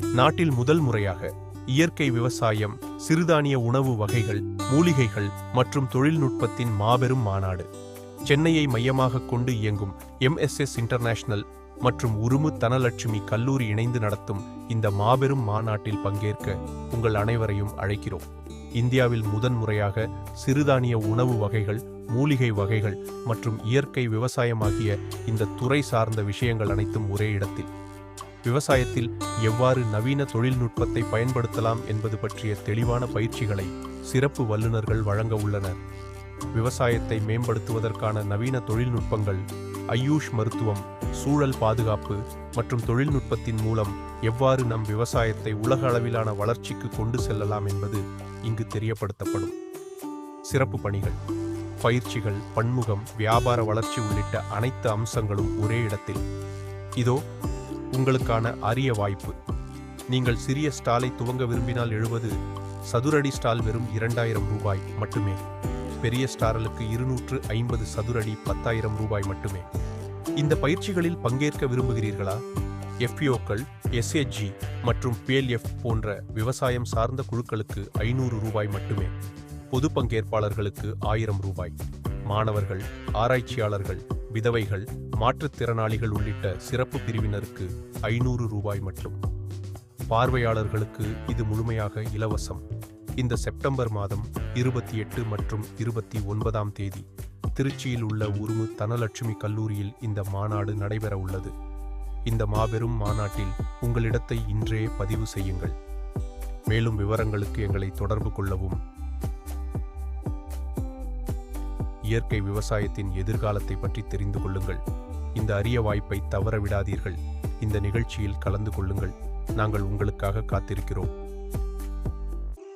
நாட்டில் முதல் முறையாக இயற்கை விவசாயம் சிறுதானிய உணவு வகைகள் மூலிகைகள் மற்றும் தொழில்நுட்பத்தின் மாபெரும் மாநாடு. சென்னையை மையமாக கொண்டு இயங்கும் எம்எஸ்எஸ் இன்டர்நேஷனல் மற்றும் உருமு தனலட்சுமி கல்லூரி இணைந்து நடத்தும் இந்த மாபெரும் மாநாட்டில் பங்கேற்க உங்கள் அனைவரையும் அழைக்கிறோம். இந்தியாவில் முதன்முறையாக சிறுதானிய உணவு வகைகள் மூலிகை வகைகள் மற்றும் இயற்கை விவசாயமாகிய இந்த துறை சார்ந்த விஷயங்கள் அனைத்தும் ஒரே இடத்தில். விவசாயத்தில் எவ்வாறு நவீன தொழில்நுட்பத்தை பயன்படுத்தலாம் என்பது பற்றிய தெளிவான பயிற்சிகளை சிறப்பு வல்லுநர்கள் வழங்க உள்ளனர். விவசாயத்தை மேம்படுத்துவதற்கான நவீன தொழில்நுட்பங்கள் ஐயூஷ் மருத்துவம் சூழல் பாதுகாப்பு மற்றும் தொழில்நுட்பத்தின் மூலம் எவ்வாறு நம் விவசாயத்தை உலக அளவிலான வளர்ச்சிக்கு கொண்டு செல்லலாம் என்பது இங்கு தெரியப்படுத்தப்படும். சிறப்பு பணிகள். பயிற்சிகள் பன்முகம் வியாபார வளர்ச்சி உள்ளிட்ட அனைத்து அம்சங்களும் ஒரே இடத்தில். இதோ உங்களுக்கான அரிய வாய்ப்பு. நீங்கள் சிறிய ஸ்டாலை துவங்க விரும்பினால் எழுபது சதுரடி ஸ்டால் வெறும் இரண்டாயிரம் ரூபாய் மட்டுமே. பெரிய ஸ்டாரலுக்கு இருநூற்று ஐம்பது சதுரடி பத்தாயிரம் ரூபாய் மட்டுமே. இந்த பயிற்சிகளில் பங்கேற்க விரும்புகிறீர்களா? எஃப்பிஓக்கள் எஸ்ஹெச்ஜி மற்றும் பிஎல்எஃப் போன்ற விவசாயம் சார்ந்த குழுக்களுக்கு ஐநூறு ரூபாய் மட்டுமே. பொது பங்கேற்பாளர்களுக்கு ஆயிரம் ரூபாய். மாணவர்கள் ஆராய்ச்சியாளர்கள் விதவைகள் மாற்றுத்திறனாளிகள் உள்ளிட்ட சிறப்பு பிரிவினருக்கு ஐநூறு ரூபாய் மட்டும் பார்வையாளர்களுக்கு இது முழுமையாக இலவசம். இந்த செப்டம்பர் மாதம் இருபத்தி எட்டு மற்றும் இருபத்தி ஒன்பதாம் தேதி திருச்சியில் உள்ள உருவு தனலட்சுமி கல்லூரியில் இந்த மாநாடு நடைபெற உள்ளது. இந்த மாபெரும் மாநாட்டில் உங்களிடத்தை இன்றே பதிவு செய்யுங்கள். மேலும் விவரங்களுக்கு எங்களை தொடர்பு கொள்ளவும் இயற்கை விவசாயத்தின் எதிர்காலத்தை பற்றி தெரிந்து கொள்ளுங்கள். இந்த அரிய வாய்ப்பை தவற விடாதீர்கள். இந்த நிகழ்ச்சியில் கலந்து கொள்ளுங்கள். நாங்கள் உங்களுக்காக காத்திருக்கிறோம்.